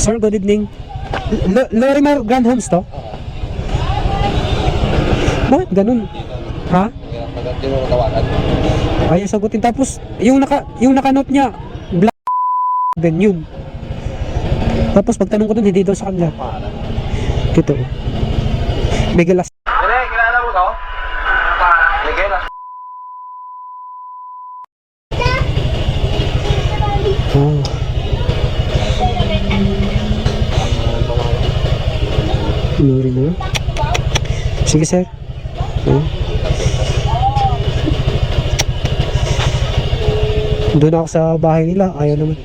Sir, good evening. L- Lorimar Grand Homes to? Bakit ganun? Ha? Pagkat di mo matawagan. Ayaw sagutin. Tapos, yung naka, yung naka-note niya, black din yun. Tapos, pagtanong ko dun, hindi daw sa kanila. Dito. Miguel Las... Lori mo. Sige, sir. Oh. Doon ako sa bahay nila. Ayaw naman.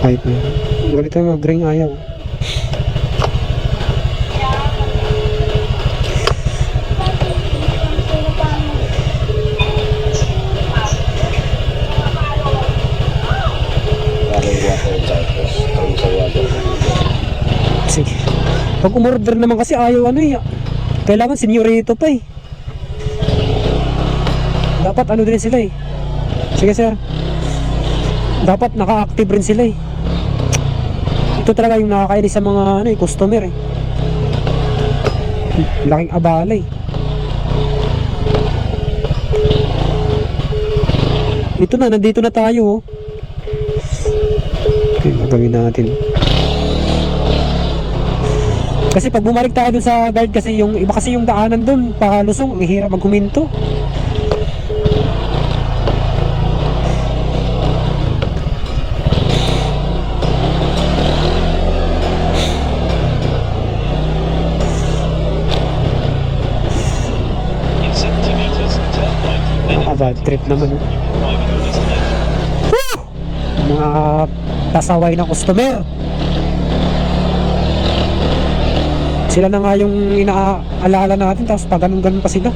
Kahit na. Ganito mag-ring ayaw. Pag umorder naman kasi ayaw ano eh. Kailangan senyorito pa eh. Dapat ano din sila eh. Sige sir. Dapat naka-active rin sila eh. Ito talaga yung nakakainis sa mga ano eh, customer eh. Laking abala eh. Ito na, nandito na tayo oh. Okay, gagawin natin. Kasi pag bumalik tayo dun sa guard kasi yung iba kasi yung daanan dun pakalusong, ang hirap maghuminto. Bad trip naman. Woo! Mga pasaway na customer. Sila na nga yung inaalala natin tapos pa ganun-ganun pa sila.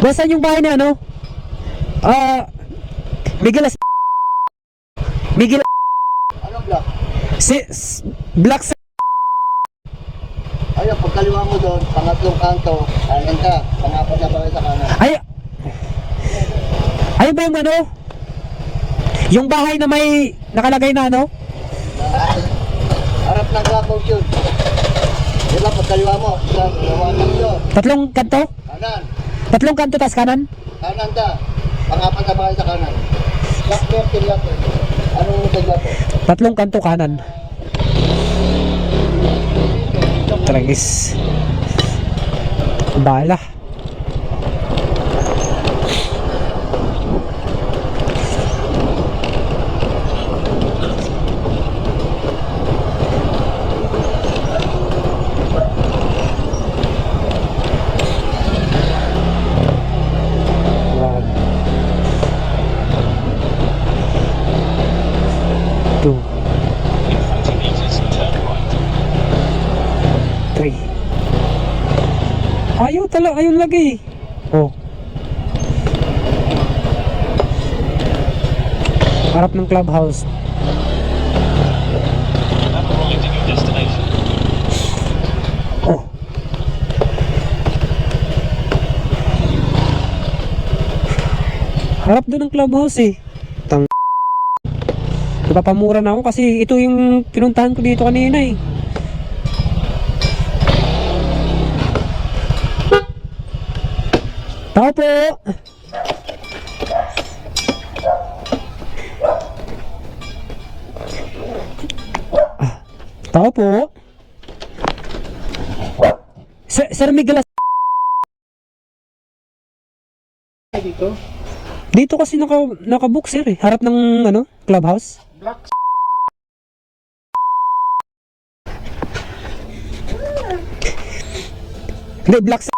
Basta yung bahay na ano? Ah, Miguel As- Miguel Ano block? si s- Black Sa- Ayun, pagkaliwa mo doon, pangatlong kanto, kanan ka, pangapat na bakit sa kanan. Ay Ay ba yung ano? Yung bahay na may nakalagay na ano? Harap ng Krakow yun. Di ba, pagkaliwa mo, sa dalawa yun. Tatlong kanto? Kanan, Tatlong kanto tas kanan? kanan ka, pangapat na bakit sa kanan. Black 13 lang. Anong tagla po? Tatlong kanto kanan. Tragis. Bala. Ayaw lagi. Oh. Harap ng clubhouse. Oh. Harap doon ng clubhouse eh. Tang Napapamura na ako kasi ito yung pinuntahan ko dito kanina eh. Tao po! Tao po! Sir, Sir Miguel Dito? Dito kasi naka, nakabook sir eh. Harap ng ano, clubhouse. Black Hindi, black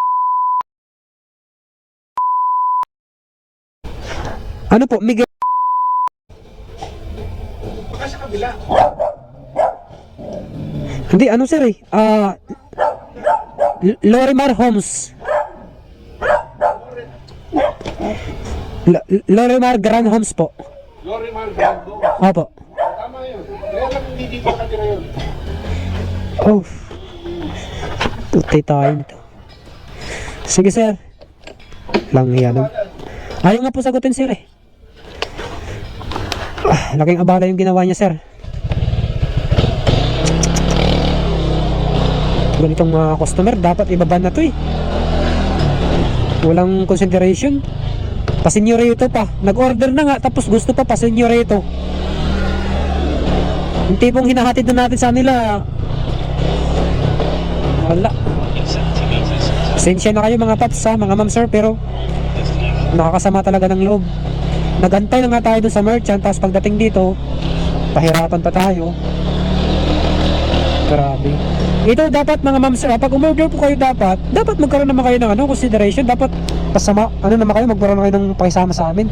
Ano po, Miguel? Baka sa kabila. Hindi, ano sir eh. L- Lorimar Homes. L- Lorimar Grand Homes po. Lorimar Brando. Opo. Tama yun. Kaya lang hindi dito katira yun. Oh. Tutay tayo nito. Sige, sir. Lang yan. Ayaw nga po sagutin, sir eh. Laking abala yung ginawa niya, sir. Ganitong mga customer, dapat ibaba na to eh. Walang consideration. Pasenyorito pa. Nag-order na nga, tapos gusto pa pasenyorito. Yung tipong hinahatid na natin sa nila. Wala. Pasensya na kayo mga paps ha, mga ma'am sir, pero nakakasama talaga ng loob. Nagantay na nga tayo dun sa merchant, tapos pagdating dito, pahirapan pa tayo. Grabe. Ito dapat mga ma'am sir, ha, pag umorder po kayo dapat, dapat magkaroon naman kayo ng ano, consideration, dapat pasama, ano naman kayo, magkaroon kayo ng pakisama sa amin.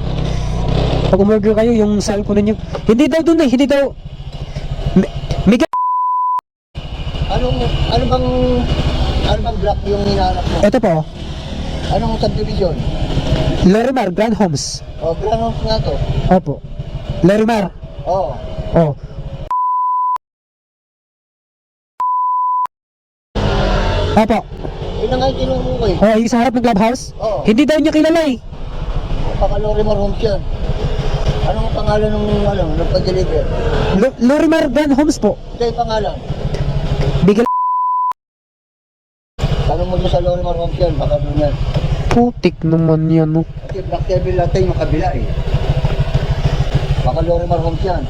Pag umorder kayo, yung cellphone ninyo, hindi daw dun eh, hindi daw, Mi- Miguel, Anong, ano bang, ano bang block yung hinahanap mo? ito po, Anong subdivision? Lorimar Grand Homes. O, Grand Homes nga to. Opo. Lorimar. Oo. Oh. Opo. Yun na nga yung tinuro ko eh. Oh, yung sa harap ng clubhouse? Oo. Hindi daw niya kilala eh. Baka Lorimar Homes yan. Anong pangalan ng ano, nagpa-deliver? Lo- Lorimar Grand Homes po. Ito yung pangalan. Bigel Tanong mo sa Lorimar Homes yan, baka doon yan. Putik naman yan, no. Devil natin yung kabila eh. Baka Lorimar Homes yan.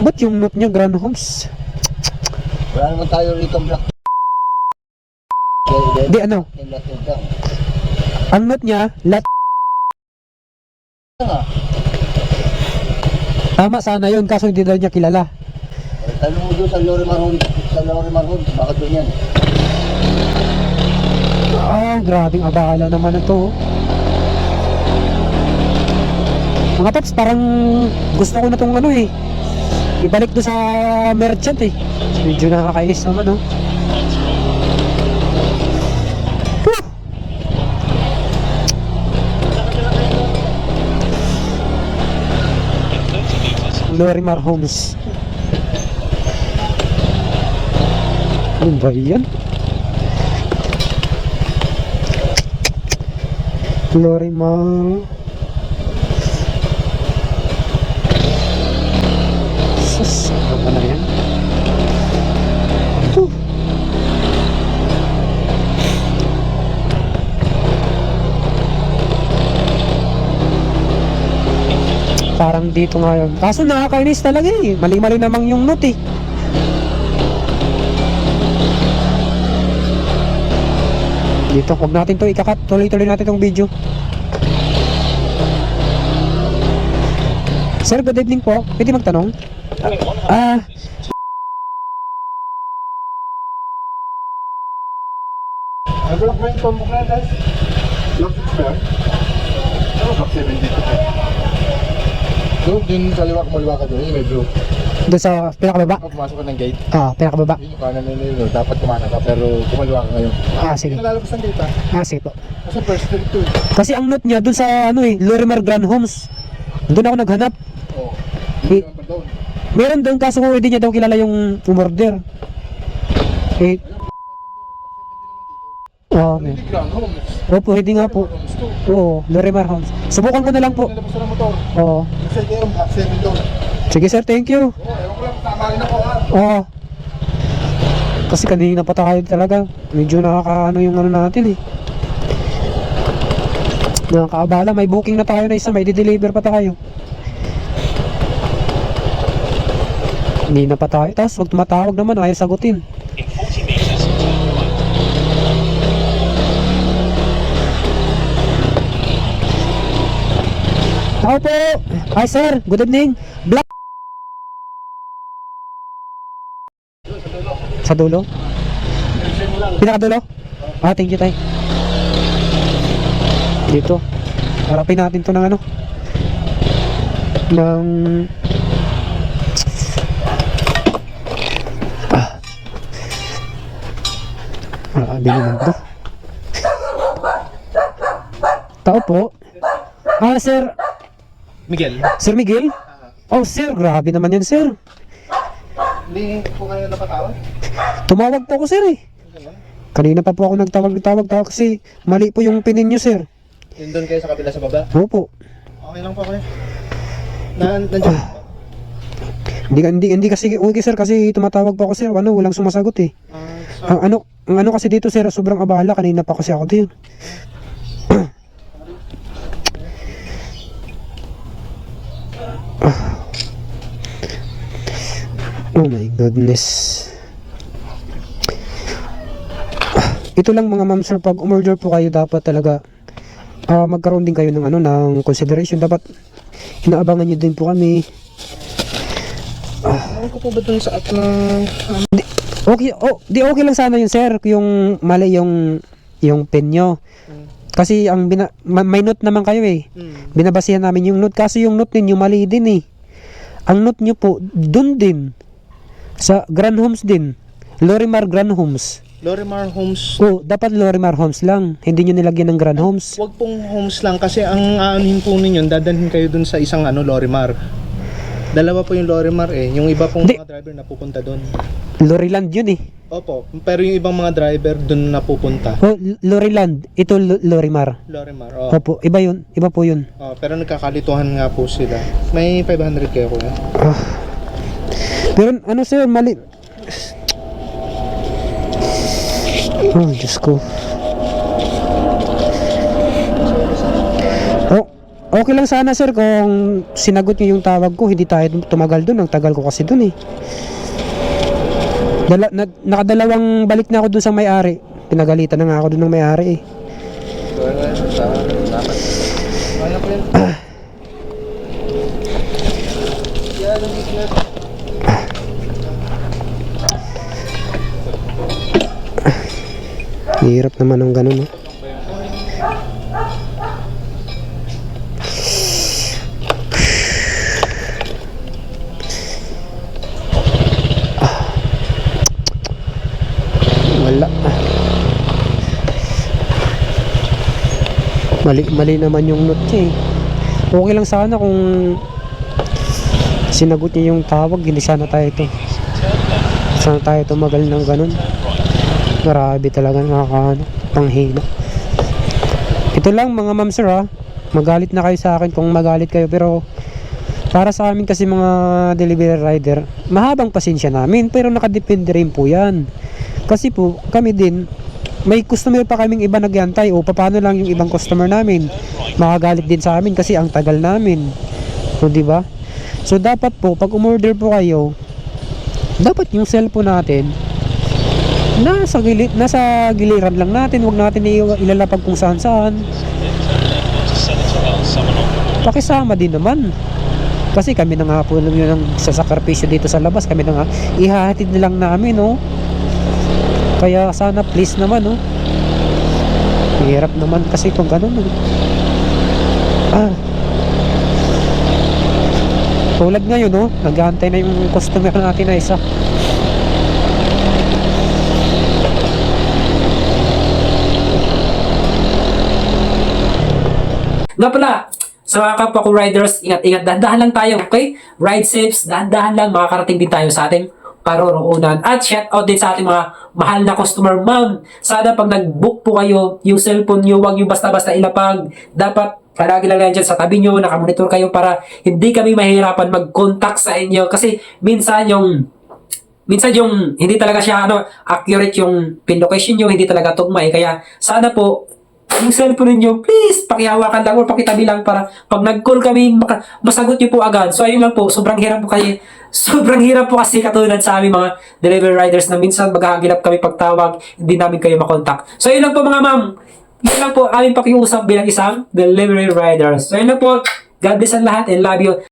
Ba't yung note niya Grand Homes? Wala naman tayo rito Black. Di ano, ang note niya, lat tama sana yun, kaso hindi daw niya kilala. Tanong mo doon sa Lorimar Homes, sa Lorimar Homes, baka doon yan. Ah, grabing abala naman ito. Mga paps, parang gusto ko na tong ano eh. Ibalik do sa merchant eh. Medyo nakakainis naman oh. Lorimar Homes. Ano ba yan? Lorimar. Sus, ano ba na yan? Huh. Parang dito nga yun. Kaso nakakainis talaga eh. Mali-mali namang yung note eh. Dito, huwag natin to ikakat. Tuloy-tuloy natin tong video. Sir, good evening po. Pwede magtanong? Ah, Ano lang po yung combo ka, guys? 6 ba yan? Ano block 7 dito? Doon, din kaliwa kumaliwa ka doon, blue. Doon sa pinakababa. Pag pumasok ka ng gate, Ah, pinakababa. yun yung kanan na yun, dapat kumana ka, pero kumaliwa ka ngayon. Ah, sige. Hindi nalalabas ng gate, ha? Ah, sige po. Kasi first street to. Kasi ang note niya doon sa ano eh, Lorimar Grand Homes. Doon ako naghanap. Oo. Eh, naman doon. Meron doon kaso kung hindi niya daw kilala yung umorder. Eh, oh, okay. Hindi ground homes. Opo, hindi nga po. Oo, Lorimar Homes. Subukan ko na lang po. Oo. Kasi block 7 doon. Sige sir, thank you. Oo. Kasi kanina pa tayo talaga. Medyo nakakaano yung ano natin eh. Nakakaabala, may booking na tayo na isa, may di-deliver pa tayo. Hindi na pa tayo. Tapos wag tumatawag naman, ayaw sagutin. Tao po! Hi sir, good evening. Black Sa dulo? Pinakadulo? Ah, thank you, tay. Dito. Harapin natin to ng ano. Ng... Ah. Grabe naman to. Tao po. Ah, sir. Miguel? Sir Miguel? Oh, sir. Grabe naman yan, sir. Hindi po kayo napatawad? Tumawag po ako, sir, eh. Kanina pa po ako nagtawag-tawag tawag kasi mali po yung pinin nyo, sir. Yun doon kayo sa kabila sa baba. Opo. Okay lang po kayo. Na, nandiyan. Hindi, hindi, hindi kasi okay, sir, kasi tumatawag po ako, sir. Ano, walang sumasagot eh. Ah, so, Ang ano, ang ano kasi dito, sir, sobrang abala. Kanina pa kasi ako dito. Oh my goodness. Ito lang mga ma'am sir, pag umorder po kayo dapat talaga ah, magkaroon din kayo ng ano ng consideration dapat inaabangan niyo din po kami. ano ko po ba dun sa at na... Okay, oh, di okay lang sana yun sir, yung mali yung yung pen nyo. Kasi ang bina, ma- may note naman kayo eh. Hmm. Binabasihan namin yung note kasi yung note ninyo mali din eh. Ang note nyo po dun din sa Grand Homes din. Lorimar Grand Homes. Lorimar Homes. Oh, dapat Lorimar Homes lang. Hindi nyo nilagyan ng Grand Homes. Wag pong homes lang kasi ang aanuhin po ninyo, dadalhin kayo dun sa isang ano, Lorimar. Dalawa po yung Lorimar eh. Yung iba pong Hindi. mga driver na pupunta dun. Loriland yun eh. Opo, pero yung ibang mga driver dun na pupunta. Oh, L- Loriland. Ito L- Lorimar. Lorimar, oh. Opo, iba yun. Iba po yun. oh. Pero nagkakalituhan nga po sila. May 500 kayo kuya. Ah. Pero ano sir, mali. Oh, Diyos ko. Oh, okay lang sana sir kung sinagot niyo yung tawag ko, hindi tayo tumagal doon. Ang tagal ko kasi doon eh. Dala, na, nakadalawang balik na ako doon sa may-ari. Pinagalitan na nga ako doon ng may-ari eh. Kaya po yan. Hirap naman ng ganun, no? Wala. Mali, mali naman yung note niya eh. Okay lang sana kung sinagot niya yung tawag, hindi sana tayo ito. Sana tayo tumagal ng ganun. Grabe talaga nakakaano, panghina. Ito lang mga ma'am sir ha. Magalit na kayo sa akin kung magalit kayo pero para sa amin kasi mga delivery rider, mahabang pasensya namin pero nakadepende rin po yan. Kasi po kami din may customer pa kaming iba nagyantay o paano lang yung ibang customer namin makagalit din sa amin kasi ang tagal namin so di ba so dapat po pag umorder po kayo dapat yung cellphone natin nasa gili nasa giliran lang natin. Wag natin ilalapag kung saan saan. Pakisama din naman. Kasi kami na nga po yun ang sasakripisyo dito sa labas. Kami na nga ihahatid na lang namin no kaya sana please naman no hirap naman kasi kung ganun no? ah. Tulad ngayon no nag-aantay na yung customer natin na isa Nga pala, sa mga kapwa ko riders, ingat-ingat, dahan-dahan lang tayo, okay? Ride safe, dahan-dahan lang, makakarating din tayo sa ating paroroonan. At shout out din sa ating mga mahal na customer, ma'am. Sana pag nag-book po kayo, yung cellphone nyo, huwag yung basta-basta ilapag. Dapat palagi lang yan dyan sa tabi nyo, nakamonitor kayo para hindi kami mahirapan mag-contact sa inyo. Kasi minsan yung minsan yung hindi talaga siya ano accurate yung pin location nyo, hindi talaga tugma eh. Kaya sana po yung cellphone ninyo, please, pakihawakan lang or pakitabi lang para pag nag-call kami, maka, masagot nyo po agad. So, ayun lang po, sobrang hirap po kayo, sobrang hirap po kasi katulad sa aming mga delivery riders na minsan maghahagilap kami pagtawag, hindi namin kayo makontak. So, ayun lang po mga ma'am, yun lang po aming pakiusap bilang isang delivery riders. So, ayun lang po, God bless ang lahat and love you.